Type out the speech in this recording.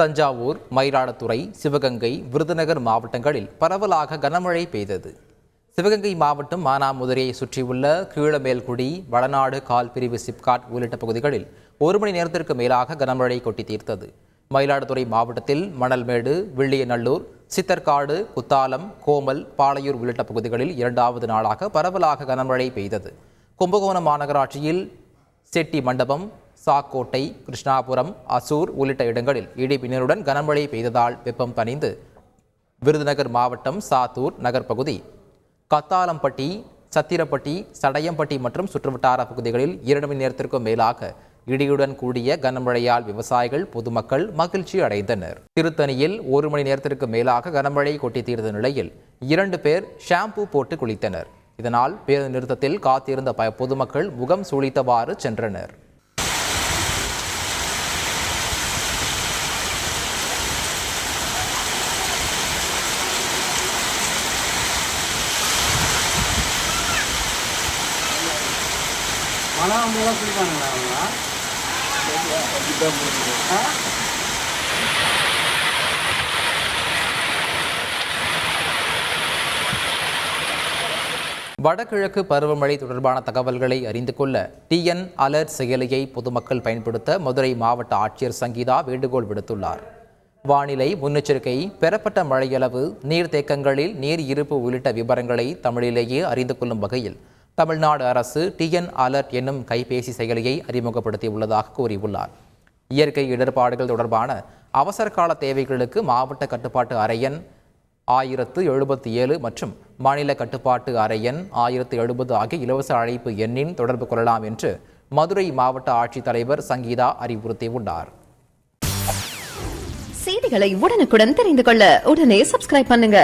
தஞ்சாவூர் மயிலாடுதுறை சிவகங்கை விருதுநகர் மாவட்டங்களில் பரவலாக கனமழை பெய்தது. சிவகங்கை மாவட்டம் மானாமுதிரையை சுற்றியுள்ள கீழமேல்குடி வளநாடு கால் பிரிவு சிப்காட் உள்ளிட்ட பகுதிகளில் ஒரு மணி நேரத்திற்கு மேலாக கனமழை கொட்டி தீர்த்தது. மயிலாடுதுறை மாவட்டத்தில் மணல்மேடு வில்லியநல்லூர் சித்தர்காடு குத்தாலம் கோமல் பாளையூர் உள்ளிட்ட பகுதிகளில் இரண்டாவது நாளாக பரவலாக கனமழை பெய்தது. கும்பகோணம் மாநகராட்சியில் செட்டி மண்டபம் சாக்கோட்டை கிருஷ்ணாபுரம் அசூர் உள்ளிட்ட இடங்களில் இடிபின்னலுடன் கனமழை பெய்ததால் வெப்பம் தணிந்து விருதுநகர் மாவட்டம் சாத்தூர் நகர்பகுதி கத்தாலம்பட்டி சத்திரப்பட்டி சடையம்பட்டி மற்றும் சுற்றுவட்டார பகுதிகளில் இரண்டு மணி நேரத்திற்கும் மேலாக இடியுடன் கூடிய கனமழையால் விவசாயிகள் பொதுமக்கள் மகிழ்ச்சி அடைந்தனர். திருத்தணியில் ஒரு மணி நேரத்திற்கு மேலாக கனமழை கொட்டி தீர்ந்த நிலையில் இரண்டு பேர் ஷாம்பு போட்டு குளித்தனர். இதனால் பேருந்து நிறுத்தத்தில் காத்திருந்த ப- பொதுமக்கள் முகம் சுழித்தவாறு சென்றனர். மனவங்களாம் குளிப்பானுங்களா வடகிழக்கு பருவமழை தொடர்பான தகவல்களை அறிந்து கொள்ள டிஎன் அலர்ட் செயலியை பொதுமக்கள் பயன்படுத்த மதுரை மாவட்ட ஆட்சியர் சங்கீதா வேண்டுகோள் விடுத்துள்ளார். வானிலை முன்னெச்சரிக்கை பெறப்பட்ட மழையளவு நீர்த்தேக்கங்களில் நீர் இருப்பு உள்ளிட்ட விவரங்களை தமிழிலேயே அறிந்து கொள்ளும் வகையில் தமிழ்நாடு அரசு டிஎன் அலர்ட் என்னும் கைபேசி செயலியை அறிமுகப்படுத்தியுள்ளதாக கூறியுள்ளார். இயற்கை இடர்பாடுகள் தொடர்பான அவசர கால தேவைகளுக்கு மாவட்ட கட்டுப்பாட்டு அறையன் ஆயிரத்து எழுபத்தி ஏழு மற்றும் மாநில கட்டுப்பாட்டு அறையன் ஆயிரத்து எழுபது ஆகிய இலவச அழைப்பு எண்ணின் தொடர்பு கொள்ளலாம் என்று மதுரை மாவட்ட ஆட்சித்தலைவர் சங்கீதா அறிவுறுத்தியுள்ளார். செய்திகளை உடனுக்குடன் தெரிந்து கொள்ள உடனே சப்ஸ்கிரைப் பண்ணுங்க.